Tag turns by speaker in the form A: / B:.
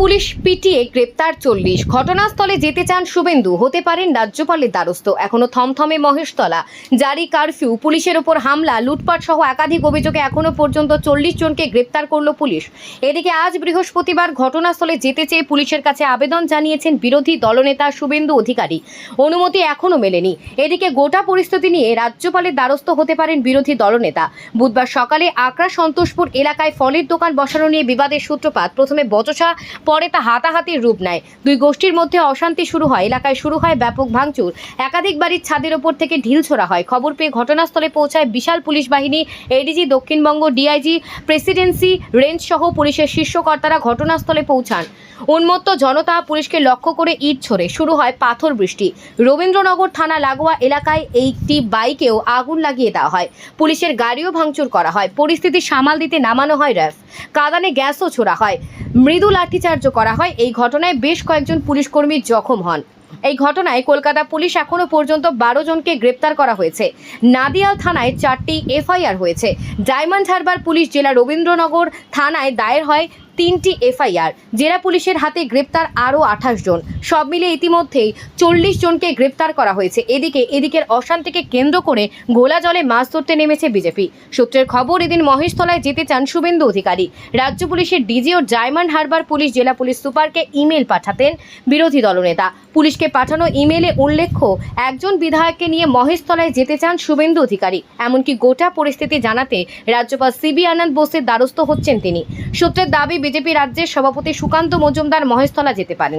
A: Police পিটিয়ে গ্রেপ্তার চল্লিশ। ঘটনাস্থলে যেতে চান শুভেন্দু। হতে পারেন রাজ্যপালের দ্বারস্থ। এখনও থমথমে মহেশতলা। জারি কারফিউ। পুলিশের ওপর হামলা, লুটপাট সহ একাধিক অভিযোগে এখনও পর্যন্ত চল্লিশ জনকে গ্রেপ্তার করল পুলিশ। এদিকে আজ বৃহস্পতিবার ঘটনাস্থলে যেতে চেয়ে পুলিশের কাছে আবেদন জানিয়েছেন বিরোধী দলনেতা শুভেন্দু অধিকারী। অনুমতি এখনও মেলেনি। এদিকে গোটা পরিস্থিতি নিয়ে রাজ্যপালের দ্বারস্থ হতে পারেন বিরোধী দলনেতা। বুধবার সকালে আকরা সন্তোষপুর এলাকায় ফলের দোকান বসানো নিয়ে বিবাদের সূত্রপাত। প্রথমে বচসা পরে তা হাতাহাতির রূপ নেয়। দুই গোষ্ঠীর মধ্যে অশান্তি শুরু হয়। এলাকায় শুরু হয় ব্যাপক ভাঙচুর। একাধিক বাড়ির ছাদের ওপর থেকে ঢিল ছোড়া হয়। খবর পেয়ে ঘটনাস্থলে পৌঁছায় বিশাল পুলিশ বাহিনী ADG Dakshinbanga DIG presidency, range সহ পুলিশের শীর্ষকর্তারা ঘটনাস্থলে পৌঁছান। উন্মত্ত জনতা পুলিশকে লক্ষ্য করে ইট ছড়ে। শুরু হয় পাথর বৃষ্টি। রবীন্দ্রনগর থানা লাগোয়া এলাকায় একটি বাইকেও আগুন লাগিয়ে দেওয়া হয়। পুলিশের গাড়িও ভাঙচুর করা হয়। পরিস্থিতি সামাল দিতে নামানো হয় র্যাফ। কাদানে গ্যাসও ছোড়া হয়। মৃদু লাঠিচার্জ করা হয়। এই ঘটনায় বেশ কয়েকজন পুলিশ কর্মী জখম হন। এই ঘটনায় কলকাতা পুলিশ এখনও পর্যন্ত বারো জনকে গ্রেপ্তার করা হয়েছে। নাদিয়াল থানায় চারটি এফআইআর হয়েছে। ডায়মন্ড হারবার পুলিশ জেলা রবীন্দ্রনগর থানায় দায়ের হয় তিনটি এফআইআর। জেলা পুলিশের হাতে গ্রেপ্তার আরও আঠাশ জন। সব মিলে ইতিমধ্যেই চল্লিশ জনকে গ্রেপ্তার করা হয়েছে। এদিকে, এদিকের অশান্তিকে কেন্দ্র করে গোলা জলে মাছ ধরতে নেমেছে বিজেপি। সূত্রের খবর, এদিন মহেশতলায় যেতে চান শুভেন্দু অধিকারী। রাজ্য পুলিশের ডিজি ও ডায়মন্ড হারবার পুলিশ জেলা পুলিশ সুপারকে ইমেল পাঠাতেন বিরোধী দলনেতা। পুলিশকে পাঠানো ইমেলে উল্লেখ্য, একজন বিধায়ককে নিয়ে মহেশতলায় যেতে চান শুভেন্দু অধিকারী। এমনকি গোটা পরিস্থিতি জানাতে রাজ্যপাল সিবি আনন্দ বোসের দ্বারস্থ হচ্ছেন তিনি। সূত্রের দাবি বিজেপি রাজ্যের সভাপতি সুকান্ত মজুমদার মহেশতলা যেতে পারেন।